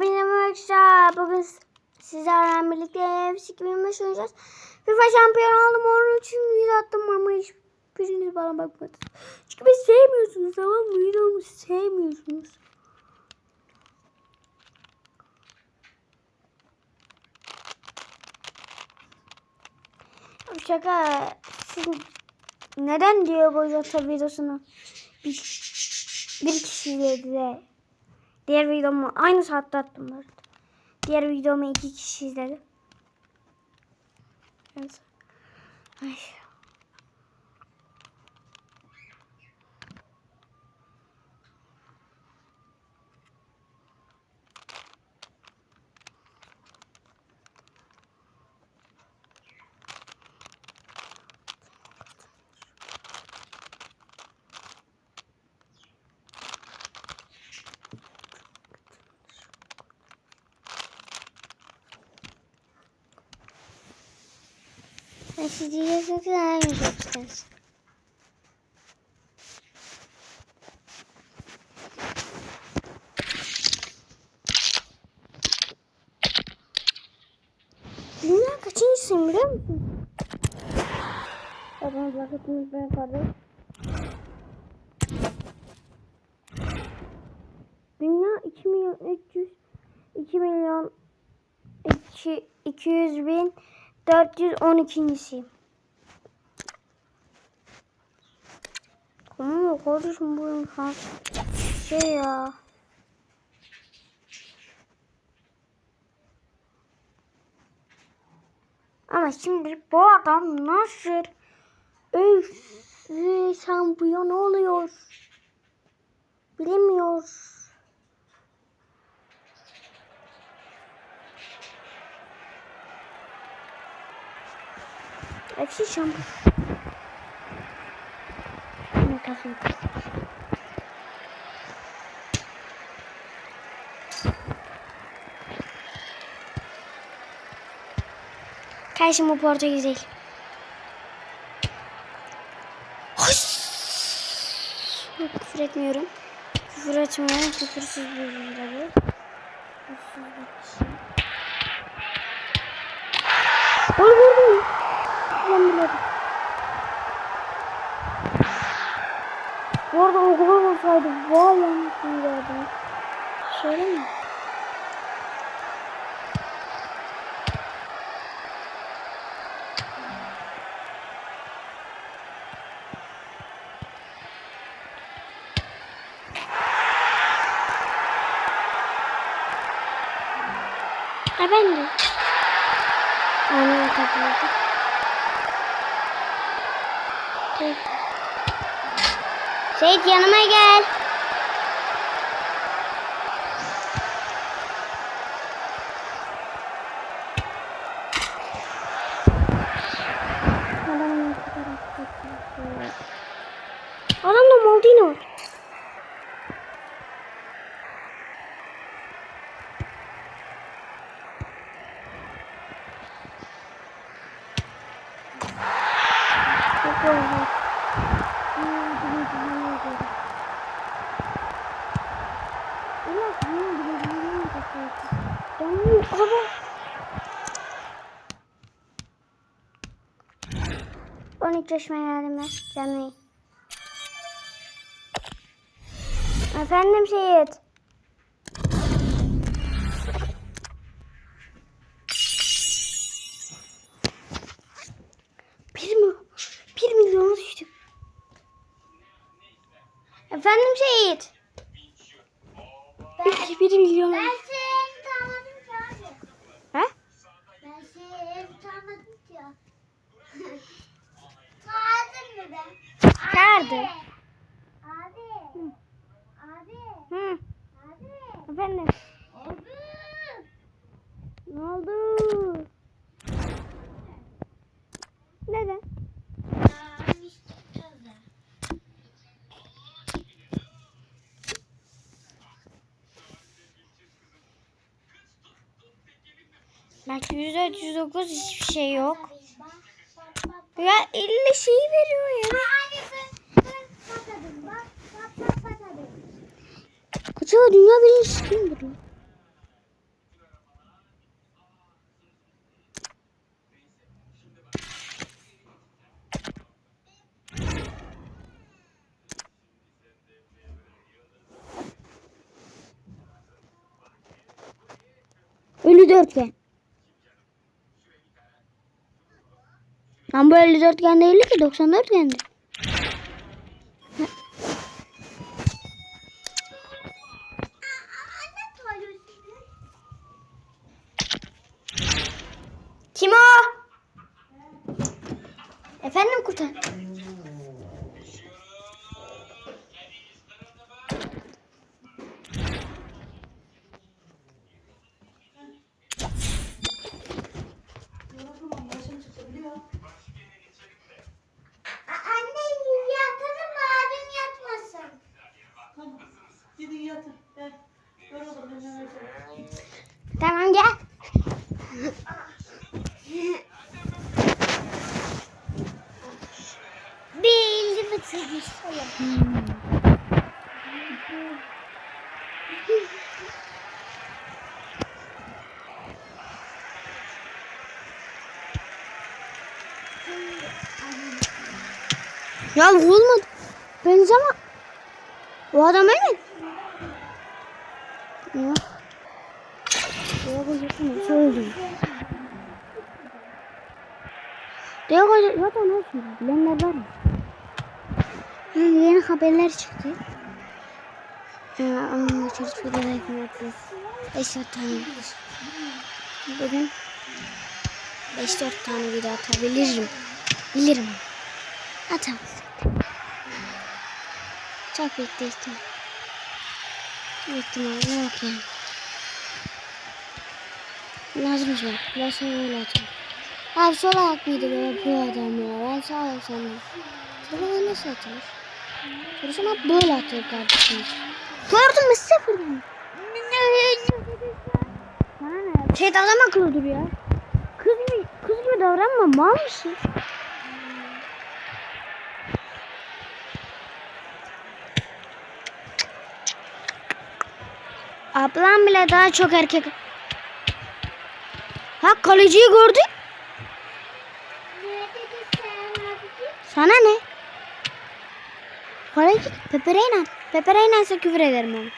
Benim arkadaşlar bugün sizlerle birlikte FC 2025 oynayacağız. FIFA şampiyon oldum onun için video attım ama hiçbiriniz bana bakmadınız. Çünkü beni sevmiyorsunuz tamam mı? Videomu sevmiyorsunuz. Şaka siz neden diyor bu videosunu bir, bir kişi izledi. Diğer videomu aynı saatte attım bu arada. Diğer videomu iki kişi izledi. Ay. Ben siz diyeceksiniz ki vermeyeceksiniz. Dünya kaçıncısın biliyor musun? Adamı bırakıp ben kardeş. Dünya 2 milyon 300 2 milyon 2, 200 bin 412. Tamam mı kardeşim bu insan şey ya. Ama şimdi bu adam nasıl öf şampiyon oluyor? Bilemiyor. FC şampiyon. Ne kafayı Kardeşim bu değil. Yok, Küfür etmiyorum. Küfür etmiyorum. Küfürsüz bir video. Küfürsüz bir şey. Onu gördün mü? Biliyordum. Bu arada o gol olsaydı vay yanlışını gördüm. Şöyle mi? Ha ben de. Aynen kapıydı. Seyit yanıma gel. Adamda Maldini var. Çok oldu. On iki yaşıma geldim ben. Canlı. Efendim Seyit. Bir mi? Bir milyona düştüm. Efendim Seyit. Bir, bir milyon. Ben seni tanımadım ki abi. He? Ben seni ki. Tanıdın mı ben? Nerede? Abi. Abi. Hı. Abi. Efendim. Abi. Ne oldu? Neden? Bak 104, 109 hiçbir şey yok. Ya illa şeyi veriyor ya. Acaba dünya birincisi kim bunu? Ölü dörtgen. Lan bu 50 dörtgen değil ki 90 dörtgendi. Kim o? Efendim kurtar. Anne yatalım mı abim yatmasın. Tamam. Gidin yatın. Ben yoruldum. Ben hemen yatayım. Tamam gel. Bir tutuşalım. Ya olmadı. Benzeme. O adam öyle. Yok hocam söyleyeyim. Yok hocam zaten olsun. Bilenler var mı? Yeni haberler çıktı. Ha, onunla çocuk videoda yapacağız. 5 4 tane video. Bugün 5 4 tane video atabilirim. Bilirim. Atamam. Çok büyük bir ihtimal. Büyük ihtimal yok yani. Lazımmış bak. Ben sana öyle atayım. Abi sol ayak mıydı böyle bu adam ya? Ben sağ ayak. Sol ayak nasıl atılır? Sorusun hep böyle atıyor kardeşim. Gördün mü sıfırdan? Bana ne? Şey dalama akıllıdır ya. Kız gibi, kız gibi davranma mal mısın? Ablam bile daha çok erkek. Ha kaleciyi gördün? Sana ne? Kaleci Pepereyna. Pepereyna ise küfür ederim onu.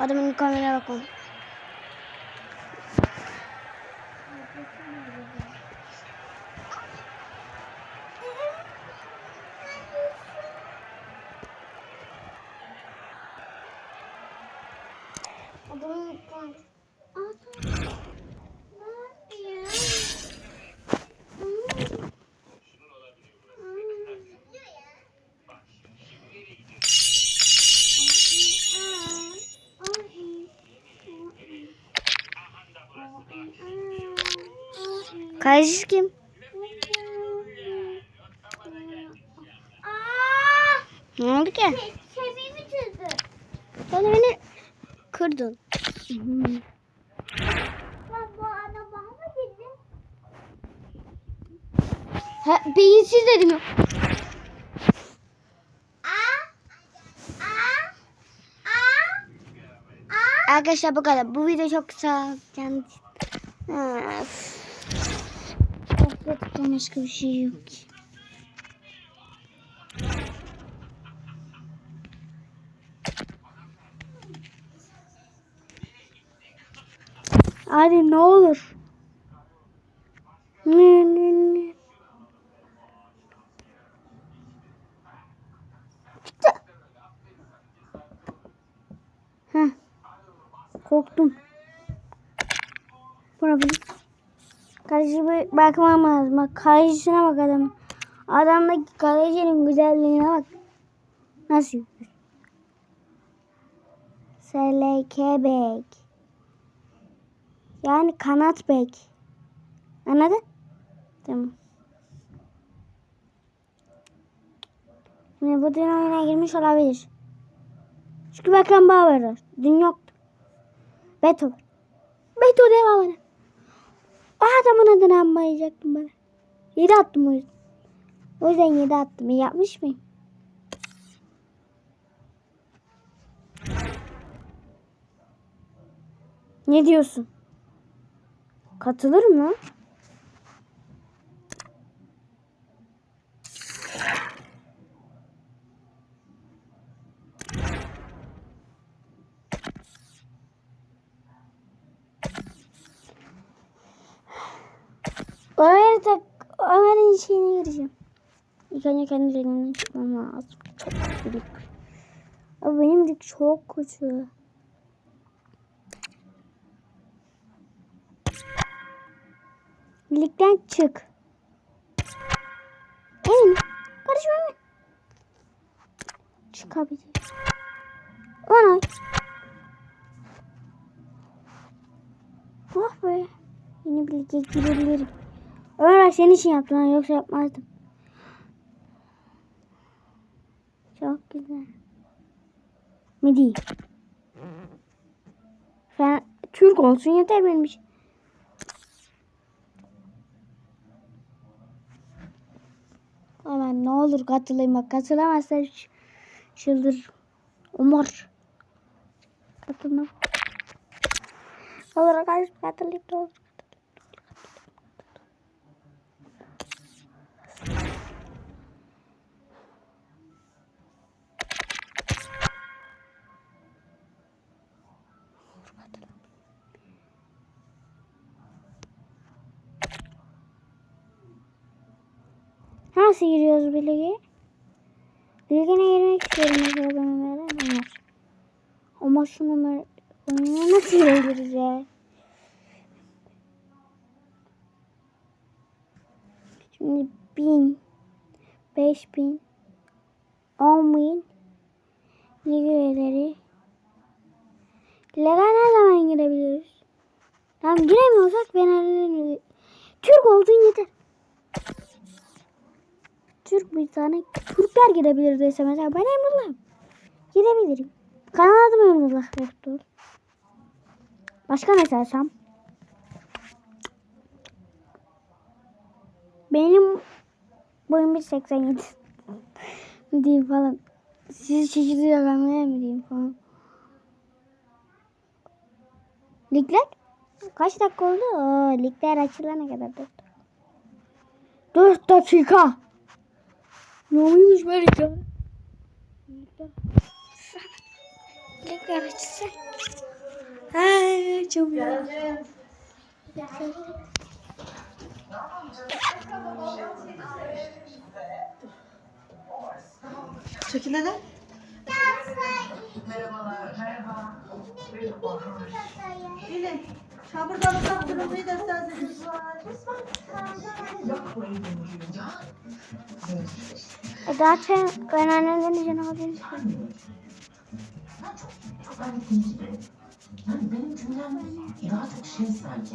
Adamın kameraya bakın. Adamın Kaleci kim? Ne oldu ki? kemiğimi çözdü. Sen beni kırdın. Bak bu araba mı? Ha, beyinsiz dedim ya. Arkadaşlar bu kadar. Bu video çok kısa. Kendi... Yapacak başka bir şey yok ki. Hadi ne olur. Çıktı. Heh. Korktum. Bunu. Kaleci bakmam lazım. Bak kalecisine bak adam. Adamdaki kalecinin güzelliğine bak. Nasıl yapıyor? SLK bek. Yani kanat bek. Anladın? Tamam. Şimdi bu dün oyuna girmiş olabilir. Çünkü Beckham Bauer var. Dün yoktu. Beto. Beto devam. O adamın adını anmayacaktım bana. 7 attım o yüzden. O yüzden 7 attım. İyi yapmış mıyım? Ne diyorsun? Katılır mı? Ömer'e tak Ömer'in şeyine gireceğim. İlk önce kendi rengimden çıkmam lazım. Çok kötü. Abi benim dik çok kötü. Ligden çık. Emin. Karışma Emin. Çıkabilir. Ana. Ah be. Yine bir lige girebilirim. Ömer senin için yaptım ha, yoksa yapmazdım. Çok güzel. Mi değil? Sen Türk olsun yeter benim için. Hemen ne olur katılayım bak katılamazsan ç- çıldırırım. Umar. Katılmam. Ne olur arkadaşlar katılayım ne olur. Nasıl giriyoruz bir lige? Ligine girmek istiyorum mesela ben Ömer'e. Ömer. Ama şu Ömer oyununa nasıl girebiliriz ya? Şimdi bin, beş bin, on bin lig üyeleri. Lige ne zaman girebiliriz? Tamam giremiyorsak Fener'in Türk olduğun yeter. Türk bir tane Türkler girebilir dese mesela ben Emrullah. Girebilirim. Kanal adım Emrullah Rektör. Başka ne sersem? Benim boyum 1.87 diyeyim falan. Sizi şaşırtıyor ben mi diyeyim falan. Ligler? Kaç dakika oldu? Oo, ligler açılana kadar 4 4 dakika. Ne oluyormuş böyle ya? Ha, çok güzel. Geldim. Çekil hele. Gelin. Çamurdan uzak durun. Ne derseniz. E zaten ben annemden izin aldığım. Çok annetin gibi. Yani benim cümlem daha çok şey sanki.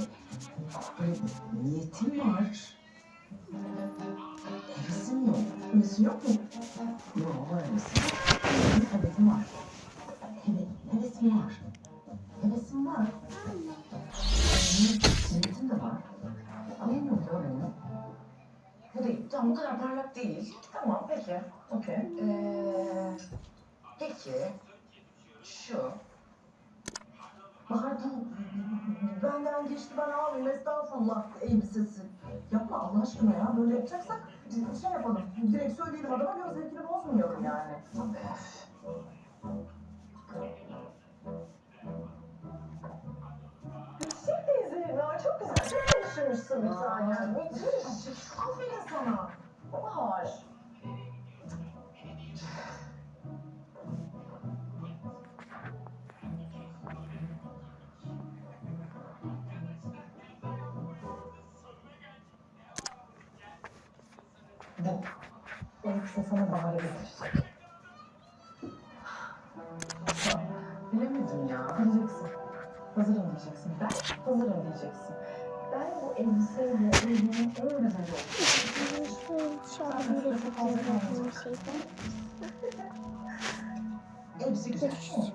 Böyle niyetim var. Hevesim yok. Hevesim yok mu? Yok var hevesim. Hevesim var. Heve, hevesim var. Peki. Okey. Ee, peki. Şu. Bahar bu benden geçti ben alayım estağfurullah elbisesi. Yapma Allah aşkına ya böyle yapacaksak şey yapalım. Direkt söyleyelim adama göre zevkini bozmuyorum yani. Öf. Şey teyze ya çok güzel. Çok düşünmüşsün bir tane. Müthiş. Aferin sana. Bahar. En kısa sana Bahar'a. Bilemedim ya. Diyeceksin. Hazırım diyeceksin. Ben hazırım diyeceksin. Ben bu elbiseyle 8 kişidir.